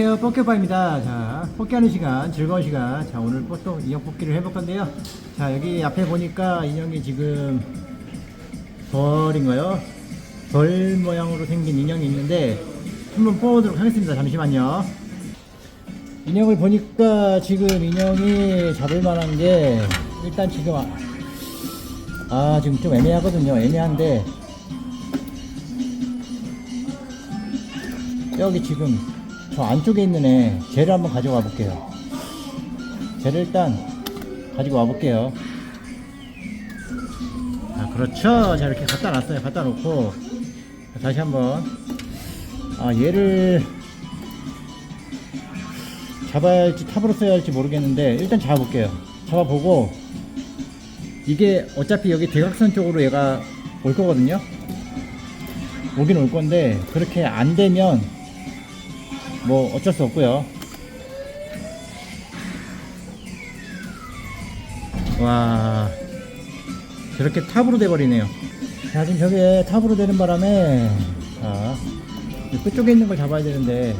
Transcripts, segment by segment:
안녕하세요 뽀켓바입니다. 자 뽑기하는 시간 즐거운 시간. 자 오늘 또 인형 뽑기를 해볼 건데요. 자 여기 앞에 보니까 인형이 지금 벌인가요? 벌 모양으로 생긴 인형이 있는데 한번 뽑아보도록 하겠습니다. 잠시만요. 인형을 보니까 지금 인형이 잡을 만한 게 일단 지금 아, 아 지금 좀 애매하거든요. 애매한데 여기 지금 저 안쪽에 있는 애 쟤를 한번 가져가 볼게요. 쟤를 일단 가지고 와 볼게요. 아 그렇죠. 자 이렇게 갖다 놨어요. 갖다 놓고 다시 한번. 아 얘를 잡아야 할지 탑으로 써야 할지 모르겠는데 일단 잡아볼게요. 잡아보고 이게 어차피 여기 대각선 쪽으로 얘가 올 거거든요. 오긴 올 건데 그렇게 안 되면 뭐 어쩔 수 없고요 와 저렇게 탑으로 돼버리네요 자 지금 저게 탑으로 되는 바람에 자이 끝쪽에 있는 걸 잡아야 되는데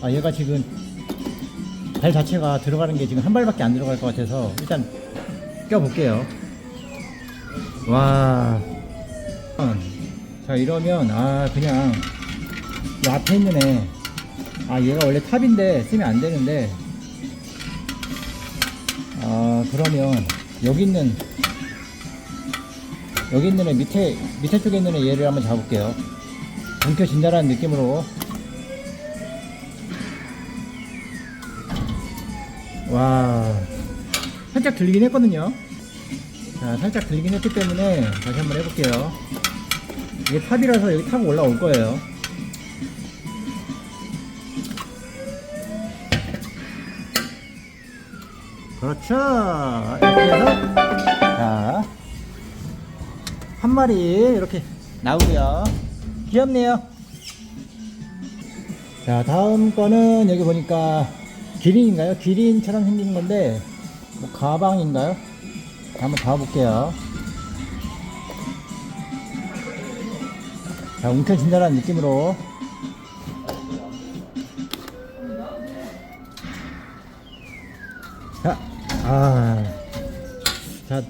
아 얘가 지금 발 자체가 들어가는 게 지금 한 발밖에 안 들어갈 것 같아서 일단 껴볼게요 와. 자, 이러면, 아, 그냥, 이 앞에 있는 애. 아, 얘가 원래 탑인데, 쓰면 안 되는데. 아, 그러면, 여기 있는, 여기 있는 애, 밑에, 밑에 쪽에 있는 애 얘를 한번 잡을게요. 움켜진다라는 느낌으로. 와. 살짝 들리긴 했거든요. 자, 살짝 들리긴 했기 때문에 다시 한번 해볼게요. 이게 탑이라서 여기 타고 올라올 거예요. 그렇죠. 이렇게 해서, 자, 한 마리 이렇게 나오고요. 귀엽네요. 자, 다음 거는 여기 보니까 기린인가요? 기린처럼 생긴 건데, 뭐 가방인가요? 한번 잡아볼게요. 자, 움켜진다는 느낌으로. 아. 자,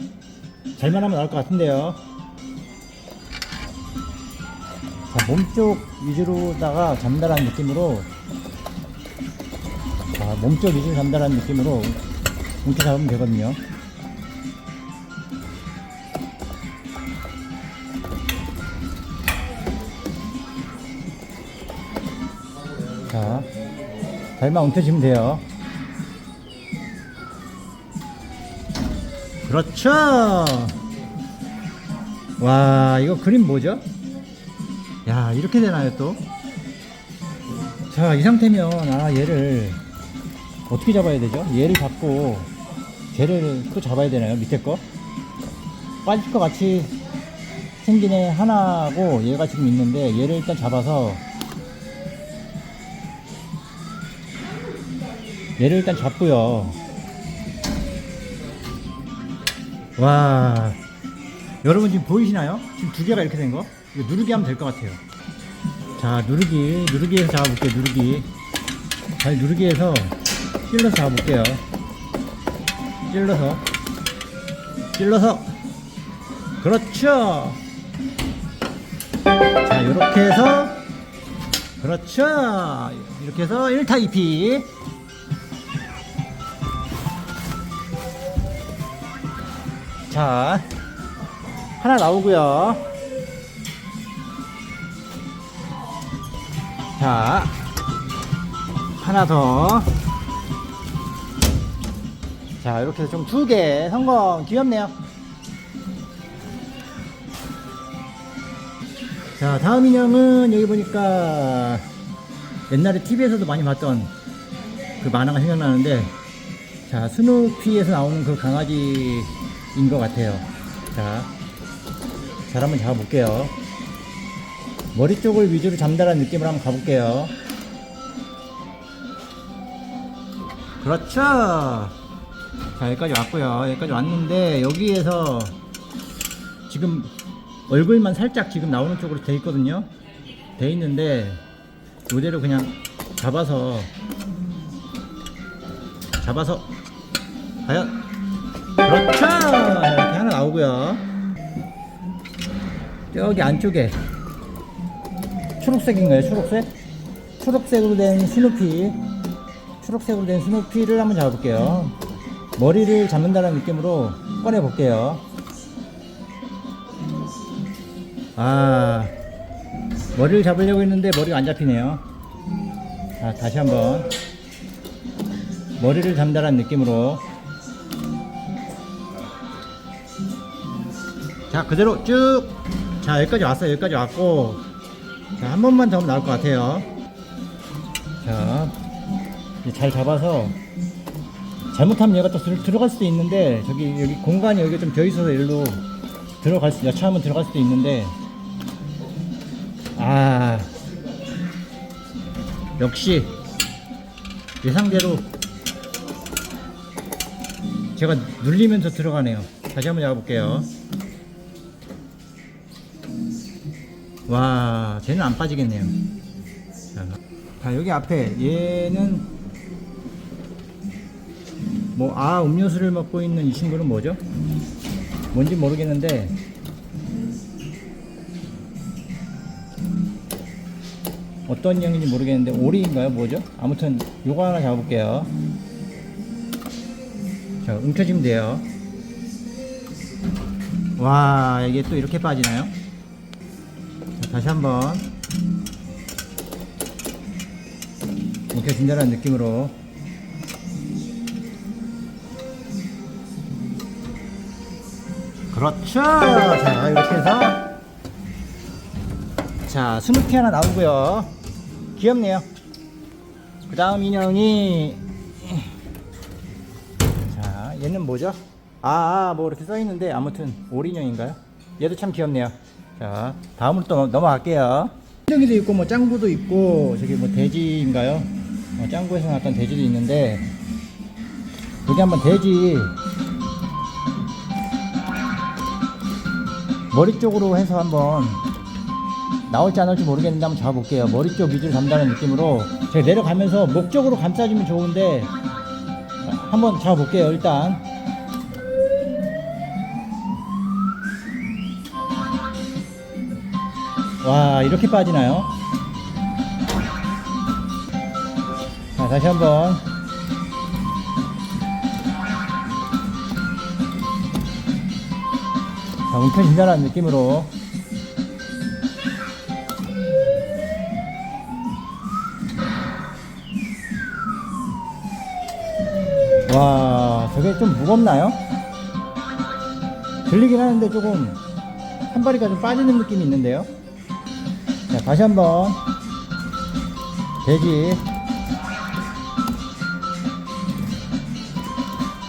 잘만 하면 나올 것 같은데요. 자, 몸쪽 위주로다가 잡는다는 느낌으로. 자, 몸쪽 위주로 잡는다는 느낌으로 움켜 잡으면 되거든요. 자, 발만 엉켜주면 돼요. 그렇죠! 와, 이거 그림 뭐죠? 야, 이렇게 되나요, 또? 자, 이 상태면, 아, 얘를, 어떻게 잡아야 되죠? 얘를 잡고, 쟤를 또 잡아야 되나요? 밑에 거? 빠질 것 같이 생긴 애 하나하고 얘가 지금 있는데, 얘를 일단 잡아서, 얘를 일단 잡고요. 와, 여러분 지금 보이시나요? 지금 두 개가 이렇게 된 거? 이거 누르기 하면 될 것 같아요. 자, 누르기, 누르기에서 잡아볼게요. 누르기. 잘 누르기에서 찔러서 잡아볼게요. 찔러서, 찔러서. 그렇죠. 자, 이렇게 해서, 그렇죠. 이렇게 해서 1타 2피. 자, 하나 나오고요. 자, 하나 더. 자, 이렇게 해서 좀 두 개 성공. 귀엽네요. 자, 다음 인형은 여기 보니까 옛날에 TV에서도 많이 봤던 그 만화가 생각나는데 자, 스누피에서 나오는 그 강아지 인 것 같아요. 자, 잘 한번 잡아볼게요. 머리 쪽을 위주로 잠다라는 느낌으로 한번 가볼게요. 그렇죠. 자, 여기까지 왔고요. 여기까지 왔는데, 여기에서 지금 얼굴만 살짝 지금 나오는 쪽으로 돼 있거든요. 돼 있는데, 이대로 그냥 잡아서 잡아서 과연 그렇죠 나 나오고요. 저기 안쪽에 초록색인가요 초록색? 초록색으로 된 스누피 초록색으로 된 스누피를 한번 잡아볼게요. 머리를 잡는다는 느낌으로 꺼내 볼게요. 아 머리를 잡으려고 했는데 머리가 안 잡히네요. 자 다시 한번 머리를 잡는다는 느낌으로 자 그대로 쭉. 자 여기까지 왔어요. 여기까지 왔고. 자 한 번만 더 하면 나올 것 같아요. 자 이제 잘 잡아서 잘못하면 얘가 또 들, 들어갈 수도 있는데 저기 여기 공간이 여기 좀 비어있어서 일로 들어갈 수 여차하면 들어갈 수도 있는데. 아 역시 예상대로 제가 눌리면서 들어가네요. 다시 한번 잡아볼게요 와 쟤는 안 빠지겠네요 자, 자 여기 앞에 얘는 뭐 아 음료수를 먹고 있는 이 친구는 뭐죠? 뭔지 모르겠는데 어떤 인형인지 모르겠는데 오리인가요? 뭐죠? 아무튼 요거 하나 잡아볼게요 자 움켜쥐면 돼요 와 이게 또 이렇게 빠지나요? 자, 다시 한번. 움켜진다는 느낌으로. 그렇죠. 자 이렇게 해서. 자 스누피 하나 나오고요. 귀엽네요. 그 다음 인형이. 자 얘는 뭐죠? 아뭐 이렇게 써있는데 아무튼 오리인형인가요? 얘도 참 귀엽네요 자 다음으로 또 넘- 넘어갈게요 인형이도 있고 뭐 짱구도 있고 저기 뭐 돼지인가요 어, 짱구에서 나왔던 돼지도 있는데 여기 한번 돼지 머리 쪽으로 해서 한번 나올지 안 나올지 모르겠는데 한번 잡아볼게요. 머리 쪽 위주로 잡는다는 느낌으로 제가 내려가면서 목 쪽으로 감싸주면 좋은데 한번 잡아볼게요. 일단 와 이렇게 빠지나요? 자 다시 한번 자 움켜진다는 느낌으로 와 저게 좀 무겁나요? 들리긴 하는데 조금 한 발이가 좀 빠지는 느낌이 있는데요 자 다시 한번 돼지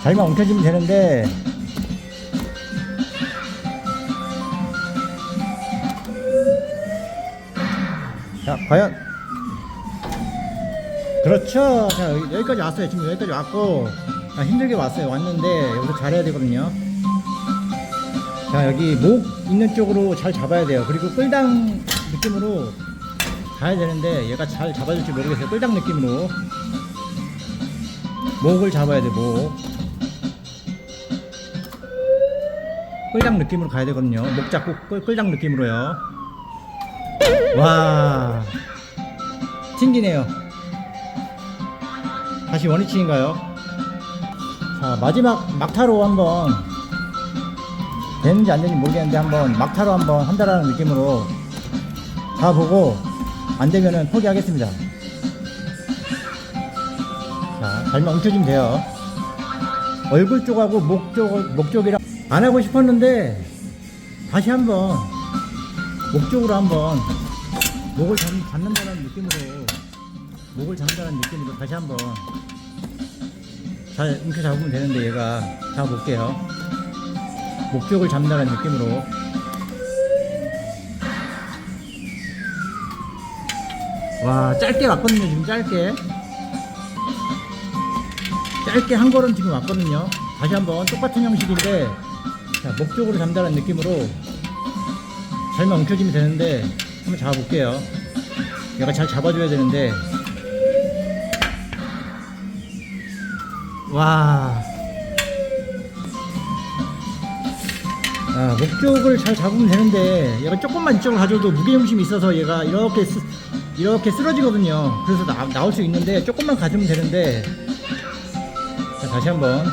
잘만 움켜지면 되는데 자 과연 그렇죠. 자, 여기- 여기까지 왔어요. 지금 여기까지 왔고, 아, 힘들게 왔어요. 왔는데, 여기서 잘해야 되거든요. 자, 여기 목 있는 쪽으로 잘 잡아야 돼요. 그리고 끌당 느낌으로 가야 되는데, 얘가 잘 잡아줄지 모르겠어요. 끌당 느낌으로. 목을 잡아야 돼, 목. 끌당 느낌으로 가야 되거든요. 목 잡고 끌, 끌당 느낌으로요. 와, 튕기네요. 다시 원위치인가요? 자 마지막 막타로 한번 되는지 안 되는지 모르겠는데 한번 막타로 한번 한다라는 느낌으로 잡아보고 안 되면은 포기하겠습니다. 자 잘만 움켜주면 돼요. 얼굴 쪽하고 목 쪽, 목 쪽이랑 안 하고 싶었는데 다시 한번 목 쪽으로 한번 목을 잡, 잡는다는 느낌으로 목을 잡는다는 느낌으로 다시 한번 잘 이렇게 잡으면 되는데 얘가 잡아볼게요 목적을 잡는다는 느낌으로 와 짧게 왔거든요 지금 짧게. 짧게 한 걸음 지금 왔거든요. 다시 한번 똑같은 형식인데 자, 목적으로 잠자는 느낌으로 잘만 움켜지면 되는데 한번 잡아볼게요. 얘가 잘 잡아줘야 되는데. 와. 아, 목적을 잘 잡으면 되는데 얘가 조금만 이쪽으로 가져도 무게중심이 있어서 얘가 이렇게 쓰, 이렇게 쓰러지거든요. 그래서 나, 나올 수 있는데 조금만 가주면 되는데 자, 다시 한번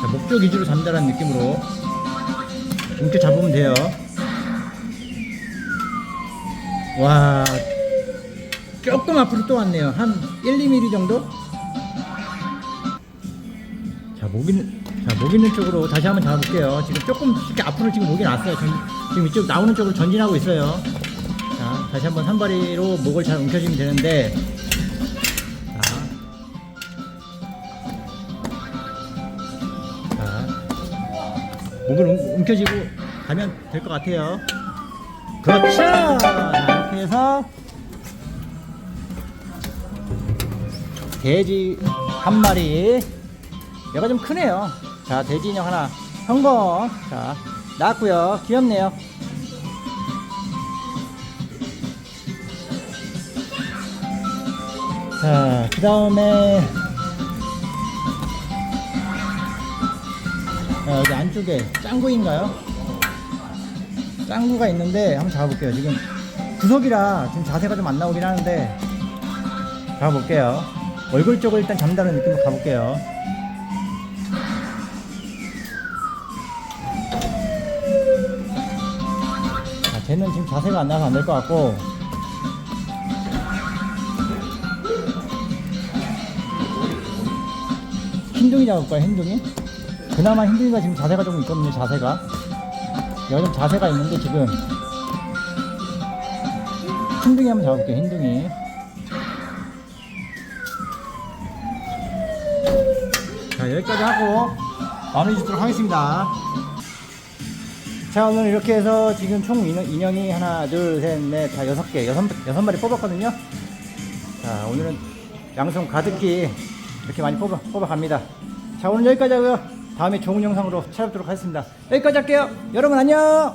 자, 목적 위주로 잡는다는 느낌으로 이렇게 잡으면 돼요. 와 조금 앞으로 또 왔네요. 한 1, 2mm 정도? 자, 목 있는, 자, 목 있는 쪽으로 다시 한번 잡아볼게요. 지금 조금 이렇게 앞으로 지금 목이 났어요. 전, 지금 이쪽 나오는 쪽으로 전진하고 있어요. 자, 다시 한번 산발이로 목을 잘 움켜주면 되는데, 자, 자, 목을 움, 움켜쥐고 가면 될 것 같아요. 그렇죠! 자, 이렇게 해서, 돼지 한 마리 얘가 좀 크네요 자 인형 하나 성공 자 나왔고요 귀엽네요 자 그 다음에 여기 안쪽에 짱구인가요? 짱구가 있는데 한번 잡아볼게요 지금 구석이라 지금 자세가 좀 안 나오긴 하는데 가볼게요. 얼굴 쪽을 일단 잡는다는 느낌으로 가볼게요. 자, 쟤는 지금 자세가 안 나서 안 될 것 같고. 흰둥이 잡을까요, 흰둥이? 그나마 흰둥이가 지금 자세가 좀 있거든요, 자세가. 여기 좀 자세가 있는데 지금. 흰둥이 한번 잡아볼게요, 흰둥이. 자 여기까지 하고 마무리 짓도록 하겠습니다 자 오늘 이렇게 해서 지금 총 인형, 인형이 하나 둘 셋 넷 다 여섯 개 여섯, 여섯 마리 뽑았거든요. 자 오늘은 양손 가득히 이렇게 많이 뽑아, 뽑아갑니다. 자 오늘 여기까지 하고요. 다음에 좋은 영상으로 찾아뵙도록 하겠습니다. 여기까지 할게요. 여러분 안녕